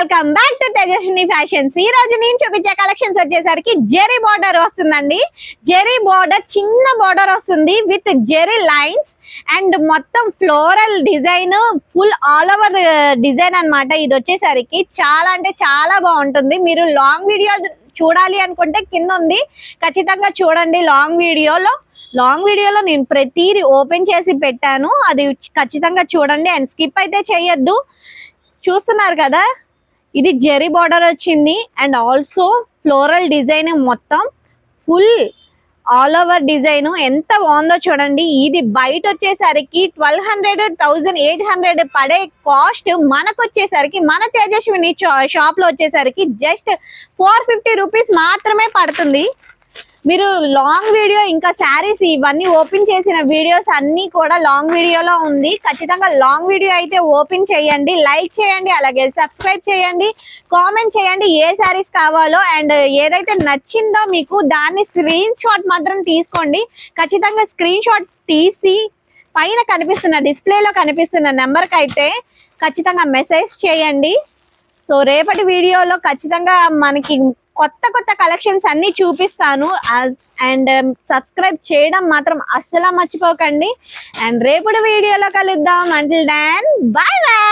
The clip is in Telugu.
Welcome back to Tejaswini fashions ఈ రోజు నేను చూపించే కలెక్షన్స్ వచ్చేసరికి జెరీ బార్డర్ వస్తుందండి. జెరీ బార్డర్ చిన్న బార్డర్ వస్తుంది విత్ జెరీ లైన్స్ అండ్ మొత్తం floral design full all over design అన్నమాట. ఇది వచ్చేసరికి చాలా అంటే చాలా బాగుంటుంది. మీరు లాంగ్ వీడియో చూడాలి అనుకుంటే కింద ఉంది. ఖచ్చితంగా చూడండి లాంగ్ వీడియోలో లాంగ్ వీడియోలో నేను ప్రతిది ఓపెన్ చేసి పెట్టాను. అది ఖచ్చితంగా చూడండి అండ్ స్కిప్ అయితే చేయొద్దు. చూస్తున్నారు కదా? ఇది జెరీ బార్డర్ వచ్చింది అండ్ ఆల్సో ఫ్లోరల్ డిజైన్ మొత్తం ఫుల్ ఆల్ ఓవర్ డిజైన్ ఎంత బాగుందో చూడండి. ఇది బయట వచ్చేసరికి twelve hundred thousand eight hundred పడే కాస్ట్ మనకు వచ్చేసరికి మన తేజస్విని షాప్లో వచ్చేసరికి జస్ట్ ఫోర్ ఫిఫ్టీ రూపీస్ మాత్రమే పడుతుంది. మీరు లాంగ్ వీడియో ఇంకా శారీస్ ఇవన్నీ ఓపెన్ చేసిన వీడియోస్ అన్నీ కూడా లాంగ్ వీడియోలో ఉంది. ఖచ్చితంగా లాంగ్ వీడియో అయితే ఓపెన్ చేయండి. లైక్ చేయండి అలాగే సబ్స్క్రైబ్ చేయండి కామెంట్ చేయండి ఏ శారీస్ కావాలో. అండ్ ఏదైతే నచ్చిందో మీకు దాన్ని స్క్రీన్ షాట్ మాత్రం తీసుకోండి. ఖచ్చితంగా స్క్రీన్ షాట్ తీసి పైన కనిపిస్తున్న డిస్ప్లేలో కనిపిస్తున్న నెంబర్కి అయితే ఖచ్చితంగా మెసేజ్ చేయండి. సో రేపటి వీడియోలో ఖచ్చితంగా మనకి కొత్త కొత్త కలెక్షన్స్ అన్ని చూపిస్తాను. అండ్ సబ్స్క్రైబ్ um, చేయడం మాత్రం అస్సలు మర్చిపోకండి. అండ్ రేపటి వీడియోలో కలుద్దాం. అంటిల్ దాన్ బాయ్ బాయ్